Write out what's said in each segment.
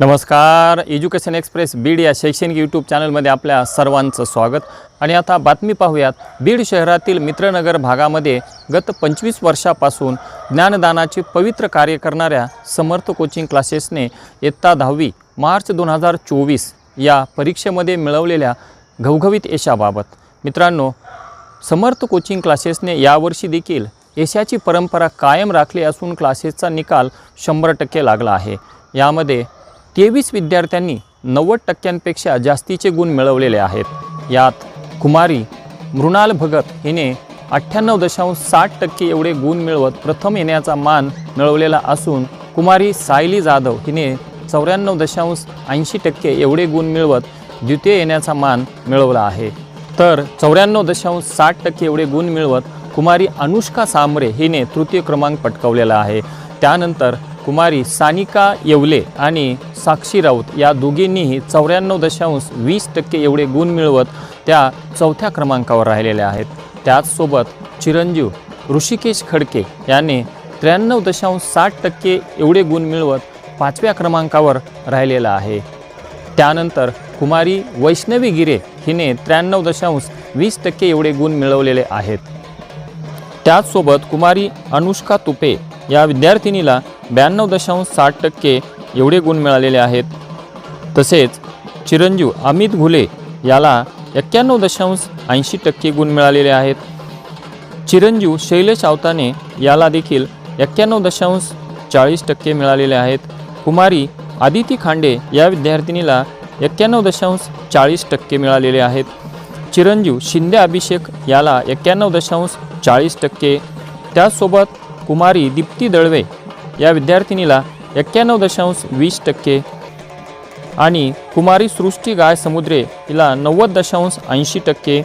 नमस्कार education express Beed या शैक्षणिक यूट्यूब चॅनलमध्ये आपल्या सर्वांचं स्वागत. आणि आता बातमी पाहूयात बीड शहरातील मित्रनगर भागामध्ये गत पंचवीस वर्षापासून ज्ञानदानाचे पवित्र कार्य करणाऱ्या समर्थ कोचिंग क्लासेसने इयत्ता दहावी मार्च दोन हजार चोवीस या परीक्षेमध्ये मिळवलेल्या घवघवीत यशाबाबत. मित्रांनो समर्थ कोचिंग क्लासेसने यावर्षी देखील यशाची परंपरा कायम राखली असून क्लासेसचा निकाल शंभर टक्के लागला आहे. यामध्ये तेवीस विद्यार्थ्यांनी नव्वद टक्क्यांपेक्षा जास्तीचे गुण मिळवलेले आहेत. यात कुमारी मृणाल भगत हिने अठ्ठ्याण्णव दशांश साठ टक्के एवढे गुण मिळवत प्रथम येण्याचा मान मिळवलेला असून कुमारी सायली जाधव हिने चौऱ्याण्णव दशांश ऐंशी टक्के एवढे गुण मिळवत द्वितीय येण्याचा मान मिळवला आहे. तर चौऱ्याण्णव दशांश साठ टक्के एवढे गुण मिळवत कुमारी अनुष्का सांबरे हिने तृतीय क्रमांक पटकावलेला आहे. त्यानंतर कुमारी सानिका येवले आणि साक्षी राऊत या दोघींनीही चौऱ्याण्णव दशांश वीस टक्के एवढे गुण मिळवत त्या चौथ्या क्रमांकावर राहिलेल्या आहेत. त्याचसोबत चिरंजीव ऋषिकेश खडके याने त्र्याण्णव दशांश साठ टक्के एवढे गुण मिळवत पाचव्या क्रमांकावर राहिलेला आहे. त्यानंतर कुमारी वैष्णवी गिरे हिने त्र्याण्णव दशांश वीस टक्के एवढे गुण मिळवलेले आहेत. त्याचसोबत कुमारी अनुष्का तुपे या विद्यार्थिनीला ब्याण्णव दशांश साठ टक्के एवढे गुण मिळालेले आहेत. तसेच चिरंजीव अमित घुले याला एक्क्याण्णव दशांश ऐंशी टक्के गुण मिळालेले आहेत. चिरंजीव शैलेश आवताने याला देखील एक्क्याण्णव दशांश चाळीस टक्के मिळालेले आहेत. कुमारी आदिती खांडे या विद्यार्थिनीला एक्क्याण्णव दशांश चाळीस टक्के मिळालेले आहेत. चिरंजीव शिंदे अभिषेक याला एक्क्याण्णव दशांश चाळीस टक्के. त्याचसोबत कुमारी दीप्ती दळवे या विद्यार्थिनीला एक्क्याण्णव दशांश वीस टक्के आणि कुमारी सृष्टी गाय समुद्रे हिला नव्वद दशांश ऐंशी टक्के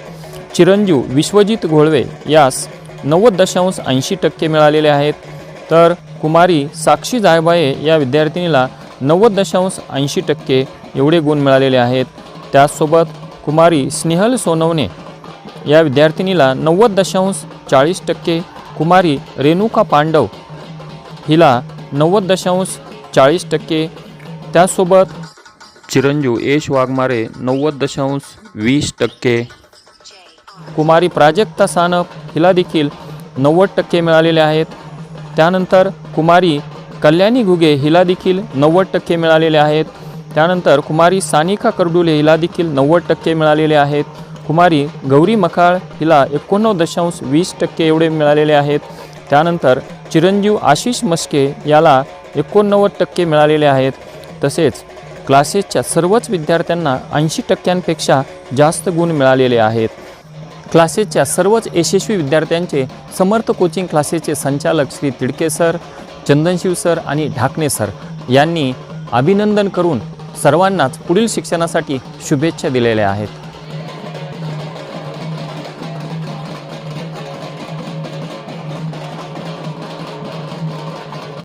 चिरंजीव विश्वजित घोळवे यास नव्वद दशांश ऐंशी टक्के मिळालेले आहेत. तर कुमारी साक्षी जायबाये या विद्यार्थिनीला नव्वद दशांश ऐंशी टक्के एवढे गुण मिळालेले आहेत. त्याचसोबत कुमारी स्नेहल सोनवणे या विद्यार्थिनीला नव्वद दशांश चाळीस टक्के कुमारी रेणुका पांडव हिला नव्वद दशांश चाळीस टक्के. त्यासोबत चिरंजीव यश वाघमारे नव्वद दशांश वीस टक्के. कुमारी प्राजक्ता सानप हिला देखील नव्वद टक्के मिळालेले आहेत. त्यानंतर कुमारी कल्याणी घुगे हिला देखील नव्वद टक्के मिळालेले आहेत. त्यानंतर कुमारी सानिका करडुले हिला देखील नव्वद टक्के मिळालेले आहेत. कुमारी गौरी मखाळ हिला एकोणनव दशांश वीस टक्के एवढे मिळालेले आहेत. त्यानंतर चिरंजीव आशिष मस्के याला एकोणनव्वद टक्के मिळालेले आहेत. तसेच क्लासेसच्या सर्वच विद्यार्थ्यांना ऐंशी टक्क्यांपेक्षा जास्त गुण मिळालेले आहेत. क्लासेसच्या सर्वच यशस्वी विद्यार्थ्यांचे समर्थ कोचिंग क्लासेसचे संचालक श्री तिडके सर चंदनशिव सर आणि ढाकणे सर यांनी अभिनंदन करून सर्वांनाच पुढील शिक्षणासाठी शुभेच्छा दिलेल्या आहेत.